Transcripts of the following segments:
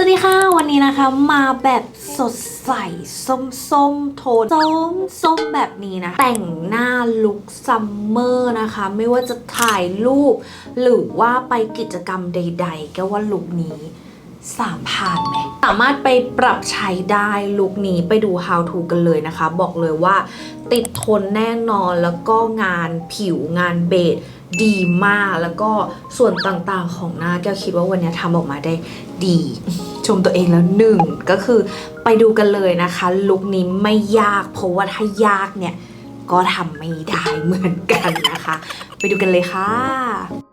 สวัสดีค่ะ วันนี้นะคะมาแบบสดใสส้มส้มๆโทนส้มส้มแบบนี้นะ แต่งหน้าลุคซัมเมอร์นะคะ ไม่ว่าจะถ่ายรูป หรือว่าไปกิจกรรมใด ๆ ก็ว่าลุคนี้ สามผ่านไหมสามารถไปปรับใช้ได้ลุคนี้ไปดู how to กันเลยนะคะ บอกเลยว่า ติดทนแน่นอนแล้วก็งานผิวงานเบสดีมากแล้วก็ส่วนต่างๆของหน้าแก้วคิดว่าวันนี้ทำออกมาได้ดี ชมตัวเองแล้วหนึ่งก็คือไปดูกันเลยนะคะ ลุคนี้ไม่ยาก เพราะว่าถ้ายากเนี่ย ก็ทำไม่ได้เหมือนกันนะคะ ไปดูกันเลยค่ะ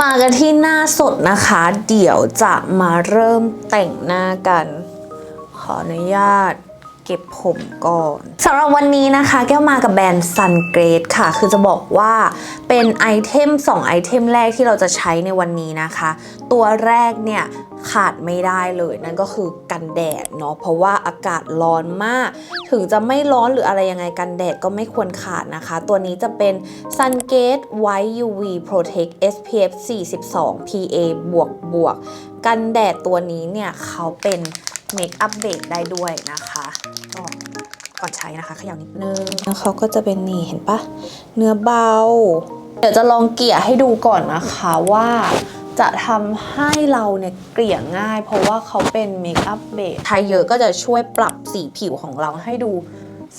มากันที่หน้าสดนะคะ เดี๋ยวจะมาเริ่มแต่งหน้ากัน ขออนุญาตเก็บผมก่อนสำหรับวันนี้นะคะ แก้วมากับแบรนด์ Sun g r a d e ค่ะ คือจะบอกว่าเป็นไอเทม 2 ไอเทมแรกที่เราจะใช้ในวันนี้นะคะ ตัวแรกเนี่ย ขาดไม่ได้เลยนั่นก็คือกันแดดเนาะเพราะว่าอากาศร้อนมาก ถึงจะไม่ร้อนหรืออะไรยังไงกันแดดก็ไม่ควรขาดนะคะ ตัวนี้จะเป็น Sungate White UV Protect SPF 42 PA บวกบวกกันแดดตัวนี้เนี่ยเขาเป็นเมคอัพเบสได้ด้วยนะคะก่อนใช้นะคะขยับนิดนึงแล้วเขาก็จะเป็นนี่เห็นปะเนื้อเบา เดี๋ยวจะลองเกลี่ยให้ดูก่อนนะคะว่า จะทำให้เราเนี่ยเกลี่ยง่าย เพราะว่าเขาเป็นเมคอัพเบสไทยเยอะก็จะช่วยปรับสีผิวของเราให้ดู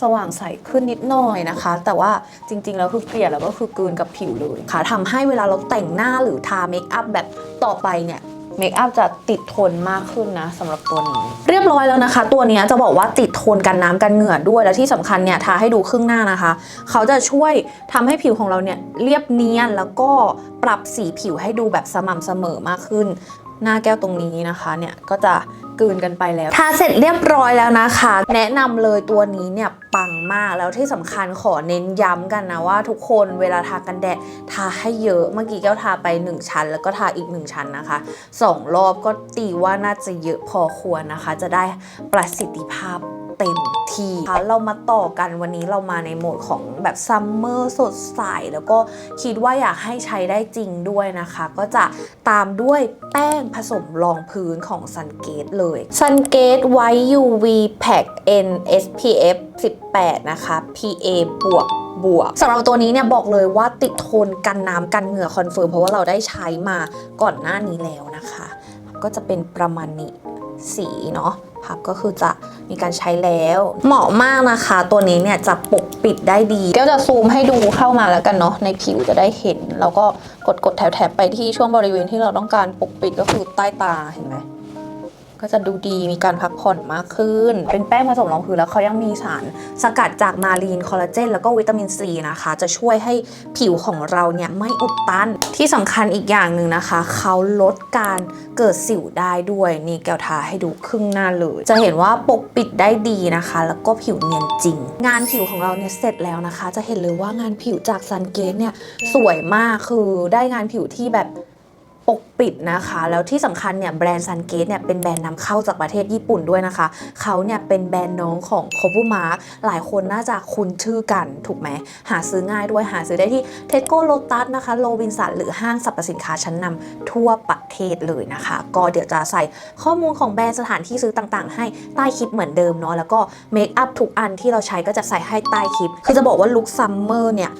สว่างใสขึ้นนิดหน่อยนะคะ แต่ว่าจริงๆ แล้วคือเกลี่ยแล้วก็คือกืนกับผิวเลยค่ะทำให้เวลาเราแต่งหน้าหรือทาเมคอัพแบบต่อไปเนี่ย เมคอัพจะติดทนมากขึ้นนะสำหรับตัวนี้ เรียบร้อยแล้วนะคะ ตัวนี้จะบอกว่าติดทนกันน้ำกันเหงื่อด้วย และที่สำคัญเนี่ยทาให้ดูครึ่งหน้านะคะ เขาจะช่วยทำให้ผิวของเราเนี่ยเรียบเนียนแล้วก็ปรับสีผิวให้ดูแบบสม่ำเสมอมากขึ้น หน้าแก้วตรงนี้นะคะเนี่ยก็จะกลืนกันไปแล้ว ทาเสร็จเรียบร้อยแล้วนะคะ แนะนำเลยตัวนี้เนี่ยปังมากแล้วที่สำคัญขอเน้นย้ำกันนะว่าทุกคนเวลาทากันแดดทาให้เยอะเมื่อกี้แก้วทาไป 1 ชั้น แล้วก็ทาอีก 1 ชั้นนะคะสองรอบก็ตีว่าน่าจะเยอะพอควรนะคะ จะได้ประสิทธิภาพ เต็มที่ค่ะเรามาต่อกันวันนี้เรามาในโหมดของแบบซัมเมอร์สดใสแล้วก็คิดว่าอยากให้ใช้ได้จริงด้วยนะคะ ก็จะตามด้วยแป้งผสมรองพื้นของ Sun g a t e เลย Sun g a t e White UV Pack N SPF 18 นะคะ PA บวกบวกสำหรับตัวนี้เนี่ยบอกเลยว่าติดทนกันน้ำกันเหงื่อคอนเฟิร์มเพราะว่าเราได้ใช้มาก่อนหน้านี้แล้วนะคะ ก็จะเป็นประมาณนี้สีเนาะ พับก็คือจะมีการใช้แล้ว เหมาะมากนะคะ ตัวนี้เนี่ยจะปกปิดได้ดีก็จะซูมให้ดูเข้ามาแล้วกันเนาะในผิวจะได้เห็น แล้วก็กดกดแถบๆไปที่ช่วงบริเวณที่เราต้องการปกปิดก็คือใต้ตาเห็นไหม ก็จะดูดีมีการพักผ่อนมากขึ้น เป็นแป้งผสมรองพื้นแล้วเขายังมีสารสกัดจากมารีนคอลลาเจนแล้วก็วิตามินซีนะคะ จะช่วยให้ผิวของเราเนี่ยไม่อุดตัน ที่สำคัญอีกอย่างหนึ่งนะคะ เขาลดการเกิดสิวได้ด้วยนี่แก้วทาให้ดูครึ่งหน้าเลย จะเห็นว่าปกปิดได้ดีนะคะ แล้วก็ผิวเนียนจริง งานผิวของเราเนี่ยเสร็จแล้วนะคะ จะเห็นเลยว่างานผิวจากซันเกตเนี่ยสวยมากคือได้งานผิวที่แบบ ปกปิดนะคะ แล้วที่สำคัญเนี่ยแบรนด์ซันเกตเนี่ยเป็นแบรนด์นำเข้าจากประเทศญี่ปุ่นด้วยนะคะ เขาเนี่ยเป็นแบรนด์น้องของโคบูมาร์กหลายคนน่าจะคุ้นชื่อกันถูกไหม หาซื้อง่ายด้วยหาซื้อได้ที่เทสโก้โลตัสนะคะโลบินสันหรือห้างสรรพสินค้าชั้นนำทั่วประเทศเลยนะคะ ก็เดี๋ยวจะใส่ข้อมูลของแบรนด์สถานที่ซื้อต่างๆ ให้ใต้คลิปเหมือนเดิมเนาะแล้วก็เมคอัพทุกอันที่เราใช้ก็จะใส่ให้ใต้คลิป คือจะบอกว่าลุคซัมเมอร์เนี่ย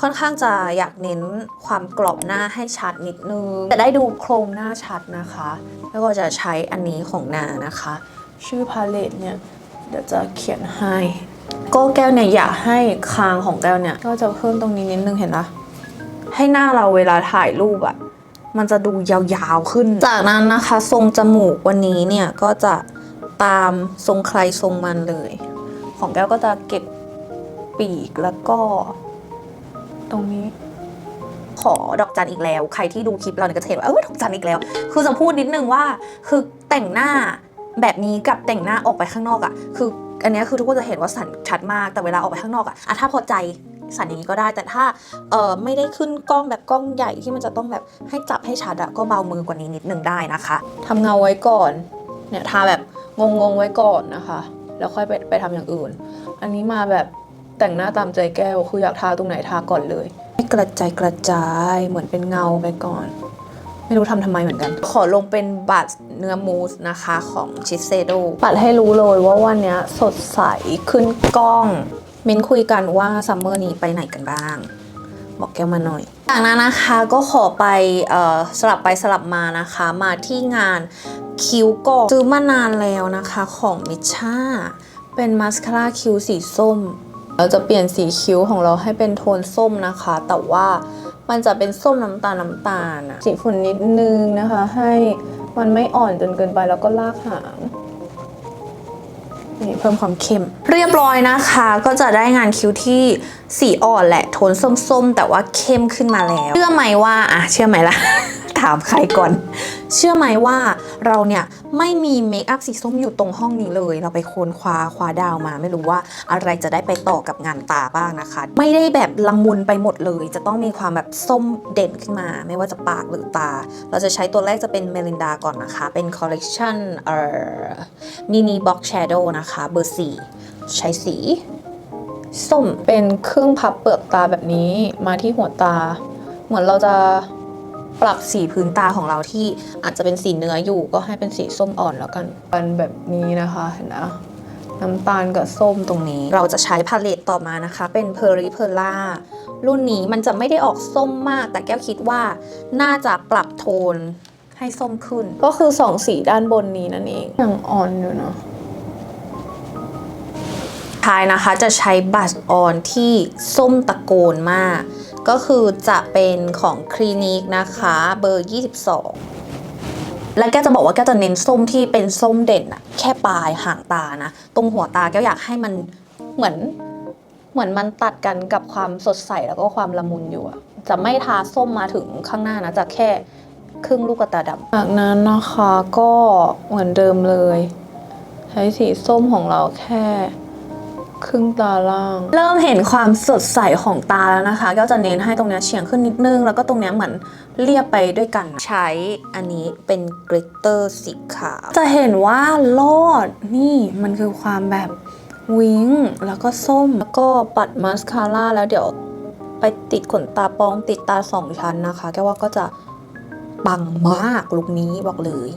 ค่อนข้างจะอยากเน้นความกรอบหน้าให้ชัดนิดนึงจะได้ดูโครงหน้าชัดนะคะ แล้วก็จะใช้อันนี้ของนานะคะ ชื่อพาเลตเนี่ย เดี๋ยวจะเขียนให้ ก็แก้วเนี่ยอยากให้คางของแก้วเนี่ย ก็จะเพิ่มตรงนี้นิดนึงเห็นปะให้หน้าเราเวลาถ่ายรูปอะมันจะดูยาวๆขึ้น จากนั้นนะคะ ทรงจมูกวันนี้เนี่ยก็จะตามทรงใครทรงมันเลย ของแก้วก็จะเก็บปีกแล้วก็ ตรงนี้ ดอกจันอีกแล้ว ใครที่ดูคลิปเราเนี่ยก็จะเห็นว่าเออดอกจันอีกแล้ว คือจะพูดนิดนึงว่า คือแต่งหน้าแบบนี้กับแต่งหน้าออกไปข้างนอกอะ่ะ คืออันนี้คือทุกคนจะเห็นว่าสันชัดมากแต่เวลาออกไปข้างนอกอะ่ะถ้าพอใจสันอย่างนี้ก็ได้ แต่ถ้าเออไม่ได้ขึ้นกล้องแบบกล้องใหญ่ที่มันจะต้องแบบให้จับให้ชัดอะก็เบามือกว่านี้นิดนึงได้นะคะทำเงาไว้ก่อนเนี่ยทาแบบงงๆไว้ก่อนนะคะ แล้วค่อยไปไปทำอย่างอื่น อันนี้มาแบบแต่งหน้าตามใจแก้วคืออยากทาตรงไหนทาก่อนเลย ให้กระจายกระจายเหมือนเป็นเงาไปก่อน ไม่รู้ทำทำไมเหมือนกัน ขอลงเป็นบัตรเนื้อมูสนะคะของชิเซโดปัดให้รู้เลยว่าวันเนี้ยสดใสขึ้นกล้องมินคุยกันว่าซัมเมอร์นี้ไปไหนกันบ้าง บอกแก้วมาหน่อย จากนั้นนะคะก็ขอไปเอ่อสลับไปสลับมานะคะ มาที่งานคิ้วก่อนซื้อมานานแล้วนะคะของมิชาเป็นมาสคาร่าคิ้วสีส้ม เราจะเปลี่ยนสีคิ้วของเราให้เป็นโทนส้มนะคะ แต่ว่ามันจะเป็นส้มน้ำตาลน้ำตาลอะสีฝุ่นนิดนึงนะคะ ให้มันไม่อ่อนจนเกินไปแล้วก็ลากหางนี่เพิ่มความเข้ม เรียบร้อยนะคะ ก็จะได้งานคิ้วที่สีอ่อนแหละโทนส้มๆ แต่ว่าเข้มขึ้นมาแล้ว เชื่อไหมว่าอะเชื่อไหมล่ะ ถามใครก่อน เชื่อไหมว่าเราเนี่ยไม่มีเมคอัพสีส้มอยู่ตรงห้องนี้เลย เราไปค้นคว้าคว้าดาวมา ไม่รู้ว่าอะไรจะได้ไปต่อกับงานตาบ้างนะคะ ไม่ได้แบบละมุนไปหมดเลย จะต้องมีความแบบส้มเด่นขึ้นมา ไม่ว่าจะปากหรือตา เราจะใช้ตัวแรกจะเป็นเมลินดาก่อนนะคะ เป็นคอลเลกชันเอ่อมินิบ็อกแชโดว์นะคะเบอร์4ใช้สีส้มเป็นครึ่งพับเปลือกตาแบบนี้มาที่หัวตา เหมือนเราจะ ปรับสีพื้นตาของเราที่อาจจะเป็นสีเนื้ออยู่ก็ให้เป็นสีส้มอ่อนแล้วกันเป็นแบบนี้นะคะเห็นนะน้ำตาลกับส้มตรงนี้ เราจะใช้พาเลตต่อมานะคะ เป็น p e r r y p e r l a รุ่นนี้มันจะไม่ได้ออกส้มมาก แต่แก้วคิดว่าน่าจะปรับโทนให้ส้มขึ้น ก็คือสองสีด้านบนนี้นั่นเองยังอ่อนอยู่เนาะท้ายนะคะจะใช้บัสออนที่ส้มตะโกนมาก ก็คือจะเป็นของคลินิกนะคะเบอร์ 22 แล้วแกจะบอกว่าแกจะเน้นส้มที่เป็นส้มเด่นอะแค่ปลายห่างตานะ ตรงหัวตาแกอยากให้มันเหมือนเหมือนมันตัดกันกับความสดใสแล้วก็ความละมุนอยู่อะจะไม่ทาส้มมาถึงข้างหน้านะจะแค่ครึ่งลูกตาดำจากนั้นนะคะก็เหมือนเดิมเลย ใช้สีส้มของเราแค่ ครึ่งตาล่าง เริ่มเห็นความสดใสของตาแล้วนะคะ ก็จะเน้นให้ตรงเนี้ยเฉียงขึ้นนิดนึง แล้วก็ตรงเนี้ยเหมือนเรียบไปด้วยกัน ใช้อันนี้เป็นกริตเตอร์สีขาว จะเห็นว่าลอดนี่มันคือความแบบวิงแล้วก็ส้ม แล้วก็ปัดมาสคาร่าแล้วเดี๋ยวไปติดขนตาปลองติดตาสองชั้นนะคะแกว่าก็จะปังมากลุคนี้บอกเลย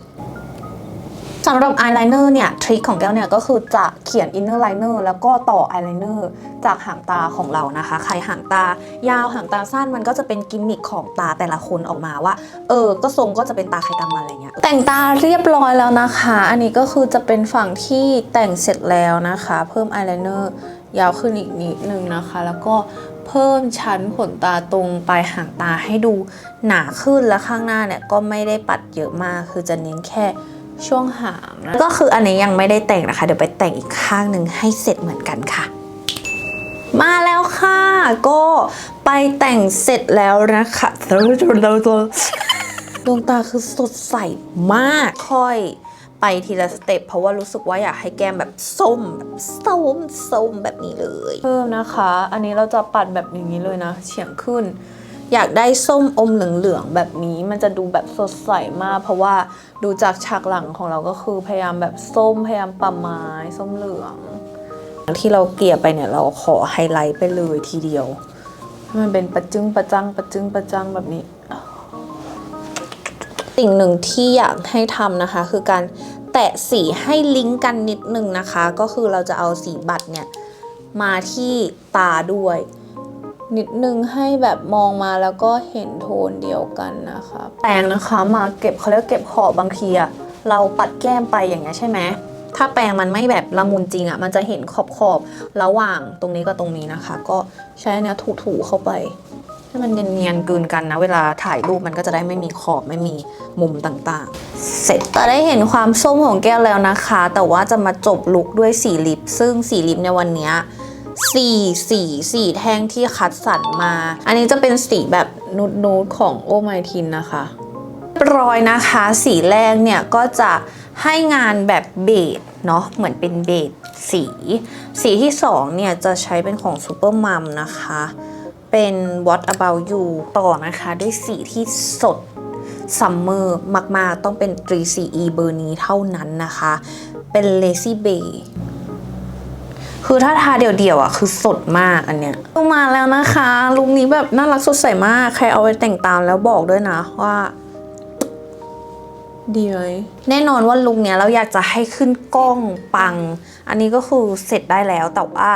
สำหรับอายไลเนอร์เนี่ยทริคของแก้วเนี่ยก็คือจะเขียนอินเนอร์ไลเนอร์แล้วก็ต่ออายไลเนอร์จากหางตาของเรานะคะ ใครหางตายาวหางตาสั้นมันก็จะเป็นกิมมิคของตาแต่ละคนออกมาว่า เออ ก็ทรงก็จะเป็นตาใครตามันอะไรเงี้ย แต่งตาเรียบร้อยแล้วนะคะ อันนี้ก็คือจะเป็นฝั่งที่แต่งเสร็จแล้วนะคะ เพิ่มอายไลเนอร์ยาวขึ้นอีกนิดนึงนะคะ แล้วก็เพิ่มชั้นขนตาตรงปลายหางตาให้ดูหนาขึ้นและข้างหน้าเนี่ยก็ไม่ได้ปัดเยอะมาก คือจะเน้นแค่ ช่วงหางนะก็คืออันนี้ยังไม่ได้แต่งนะคะ เดี๋ยวไปแต่งอีกข้างหนึ่งให้เสร็จเหมือนกันค่ะ มาแล้วค่ะ ก็ไปแต่งเสร็จแล้วนะคะดวงตาคือสดใสมาก ค่อยไปทีละสเต็ปเพราะว่ารู้สึกว่าอยากให้แก้มแบบส้มแบบส้มส้มแบบนี้เลย เพิ่มนะคะ อันนี้เราจะปัดแบบอย่างนี้เลยนะ เฉียงขึ้น อยากได้ส้มอมเหลืองๆแบบนี้ มันจะดูแบบสดใสมาก เพราะว่าดูจากฉากหลังของเราก็คือพยายามแบบส้มพยายามปะไม้ส้มเหลืองที่เราเกลี่ยไปเนี่ยเราขอไฮไลท์ไปเลยทีเดียวให้มันเป็นประจึงประจังประจึงประจังแบบนี้สิ่งหนึ่งที่อยากให้ทำนะคะ คือการแตะสีให้ลิงก์กันนิดนึงนะคะ ก็คือเราจะเอาสีบัตรเนี่ยมาที่ตาด้วย นิดนึงให้แบบมองมาแล้วก็เห็นโทนเดียวกันนะคะแปรงนะคะมาเก็บเขาเรียกเก็บขอบบางทีอะเราปัดแก้มไปอย่างเงี้ยใช่ไหมถ้าแปรงมันไม่แบบละมุนจริงอะมันจะเห็นขอบขอบระหว่างตรงนี้กับตรงนี้นะคะ ก็ใช้เนี้ยถูๆเข้าไปให้มันเนียนๆกืนกันนะ เวลาถ่ายรูปมันก็จะได้ไม่มีขอบไม่มีมุมต่างๆ เสร็จแต่ได้เห็นความส้มของแก้วแล้วนะคะ แต่ว่าจะมาจบลุคด้วยสีลิป ซึ่งสีลิปในวันเนี้ย สีสีสีแท่งที่คัดสรรมา อันนี้จะเป็นสีแบบนูดนูดของโอไมทินนะคะรอยนะคะสีแรกเนี่ยก็จะให้งานแบบเบจเนาะเหมือนเป็นเบจสี สีที่สองเนี่ยจะใช้เป็นของ Super Mum นะคะ เป็น What About You ต่อนะคะด้วยสีที่สดซัมเมอร์มาก ๆ ต้องเป็น 3CE เบอร์นี้เท่านั้นนะคะ เป็น Lazy Bay คือถ้าทาเดี่ยวๆอะคือสดมากอันเนี้ยมาแล้วนะคะลุคนี้แบบน่ารักสดใสมาก ใครเอาไปแต่งตามแล้วบอกด้วยนะว่าดีไหมแน่นอนว่าลุคเนี้ยเราอยากจะให้ขึ้นกล้องปัง อันนี้ก็คือเสร็จได้แล้วแต่ว่า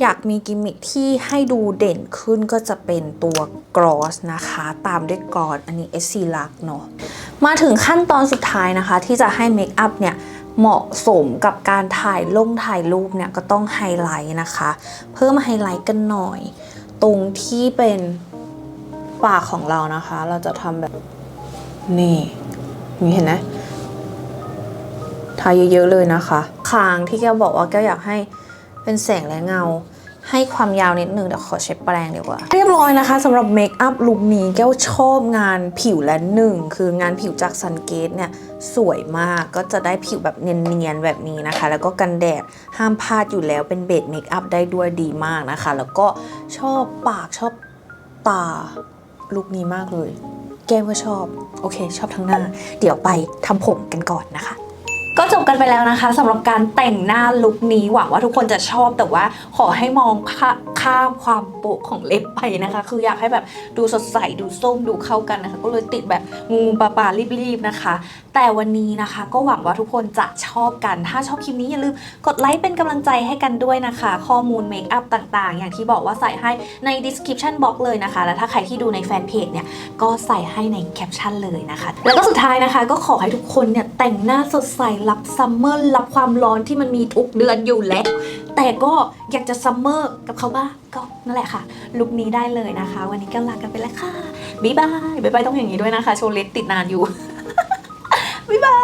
อยากมีกิมมิคที่ให้ดูเด่นขึ้นก็จะเป็นตัวกรอสนะคะ ตามด้วยกรอสอันนี้ SC ลักเนาะมาถึงขั้นตอนสุดท้ายนะคะ ที่จะให้เมคอัพเนี่ย เหมาะสมกับการถ่ายลงถ่ายรูปเนี่ยก็ต้องไฮไลท์นะคะ เพิ่มไฮไลท์กันหน่อย ตรงที่เป็นปากของเรานะคะ เราจะทำแบบนี่นี่เห็นไหมทาเยอะๆเลยนะคะคางที่แกบอกว่าแกอยากให้เป็นแสงและเงา ให้ความยาวนิดนึงเดี๋ยวขอใช้แปรงดีกว่า เรียบร้อยนะคะสำหรับเมคอัพลุคนี้แก้วชอบงานผิวและหนึ่งคืองานผิวจากซันเกตเนี่ยสวยมากก็จะได้ผิวแบบเนียนๆแบบนี้นะคะ แล้วก็กันแดดห้ามพลาดอยู่แล้วเป็นเบสเมคอัพได้ด้วยดีมากนะคะ แล้วก็ชอบปากชอบตาลุคนี้มากเลย แก้มก็ชอบ โอเค ชอบทั้งหน้า เดี๋ยวไปทำผมกันก่อนนะคะ ก็จบกันไปแล้วนะคะสำหรับการแต่งหน้าลุคนี้หวังว่าทุกคนจะชอบแต่ว่าขอให้มองข้ามความโปะของเล็บไปนะคะ คืออยากให้แบบดูสดใสดูส้มดูเข้ากันนะคะ ก็เลยติดแบบงูปลาปลารีบๆนะคะ แต่วันนี้นะคะ ก็หวังว่าทุกคนจะชอบกัน ถ้าชอบคลิปนี้อย่าลืมกดไลค์เป็นกำลังใจให้กันด้วยนะคะ ข้อมูลเมคอัพต่างๆ อย่างที่บอกว่าใส่ให้ใน description box เลยนะคะ แล้วถ้าใครที่ดูในแฟนเพจเนี่ยก็ใส่ให้ในแคปชั่นเลยนะคะ แล้วก็สุดท้ายนะคะ ก็ขอให้ทุกคนเนี่ยแต่งหน้าสดใสรับซัมเมอร์รับความร้อนที่มันมีทุกเดือนอยู่แล้ว แต่ก็อยากจะซัมเมอร์กับเขาบ้างก็นั่นแหละค่ะ ลุคนี้ได้เลยนะคะ วันนี้ก็ลากันไปแล้วค่ะบ๊ายบายบ๊ายบายต้องอย่างนี้ด้วยนะคะ โชว์เล็บติดนานอยู่บ๊ายบาย